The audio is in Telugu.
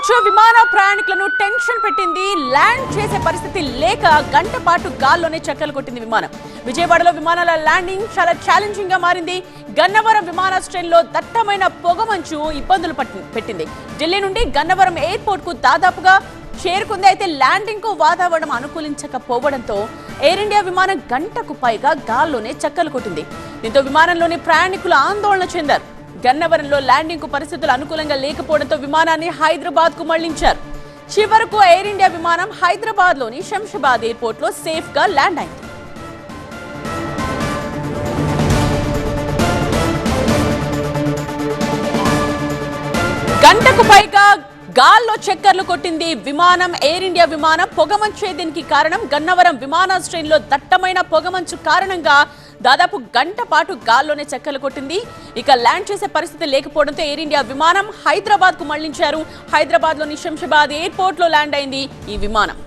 పొగమంచు విమాన ప్రయాణికులను టెన్షన్ పెట్టింది. ల్యాండ్ చేసే పరిస్థితి లేక గంట పాటు గాల్లోనే చక్కలు కొట్టింది విమానం. విజయవాడలో విమానాల ల్యాండింగ్ చాలా ఛాలెంజింగ్గా మారింది. గన్నవరం విమానాశ్రయంలో దట్టమైన పొగమంచు ఇబ్బందులు పెట్టింది. ఢిల్లీ నుండి గన్నవరం ఎయిర్పోర్ట్కు దాదాపుగా చేరుకుంది. అయితే ల్యాండింగ్కు వాతావరణం అనుకూలించకపోవడంతో ఎయిర్ ఇండియా విమానం గంటకు పైగా గాల్లోనే చక్కలు కొట్టింది. దీంతో విమానంలోని ప్రయాణికులు ఆందోళన చెందారు. గన్నవరంలో ల్యాండింగ్కు పరిస్థితులు అనుకూలంగా లేకపోవడంతో విమానాన్ని హైదరాబాద్కు మళ్ళించారు. చివరకు ఎయిర్ ఇండియా విమానం హైదరాబాద్లోని శంషాబాద్ ఎయిర్పోర్ట్లో సేఫ్గా ల్యాండ్ అయింది. గంటకు పైగా గాల్లో చక్కర్లు కొట్టింది విమానం ఎయిర్ ఇండియా విమానం పొగమంచే దీనికి కారణం గన్నవరం విమానాశ్రయంలో దట్టమైన పొగమంచు కారణంగా దాదాపు గంట పాటు గాల్లోనే చెక్కలు కొట్టింది. ఇక ల్యాండ్ చేసే పరిస్థితి లేకపోవడంతో ఎయిర్ ఇండియా విమానం హైదరాబాద్కు మళ్ళించారు. హైదరాబాద్లోని శంషాబాద్ ఎయిర్పోర్ట్లో ల్యాండ్ అయింది ఈ విమానం.